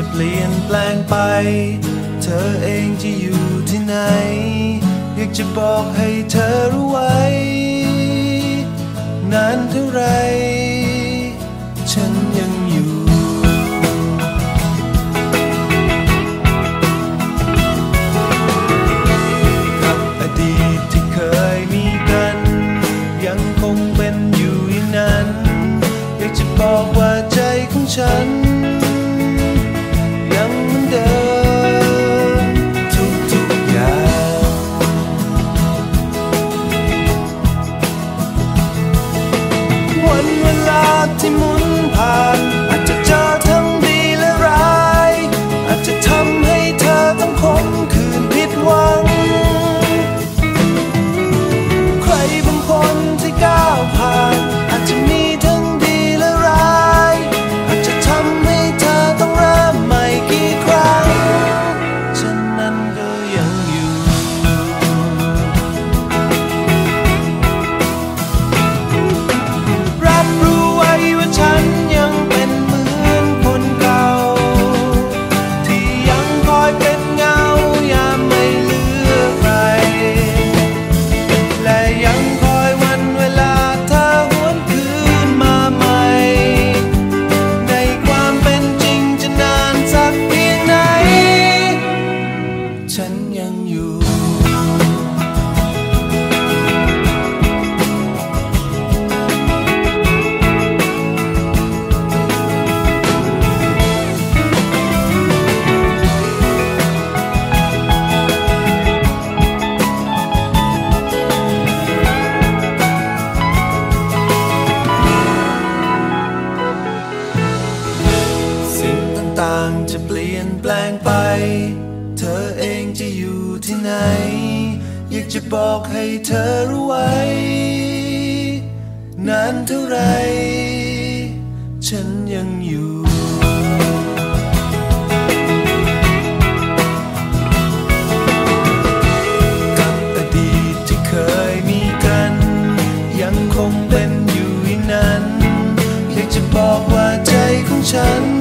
จะเปลี่ยนแปลงไป เธอเองจะอยู่ที่ไหน อยากจะบอกให้เธอรู้ไว้ นานเท่าไร ไป เธอเองจะอยู่ที่ไหน อยากจะบอกให้เธอรู้ไว้ นานเท่าไร ฉันยังอยู่คงเป็นอยู่นั้น อยากจะบอกว่าใจของฉัน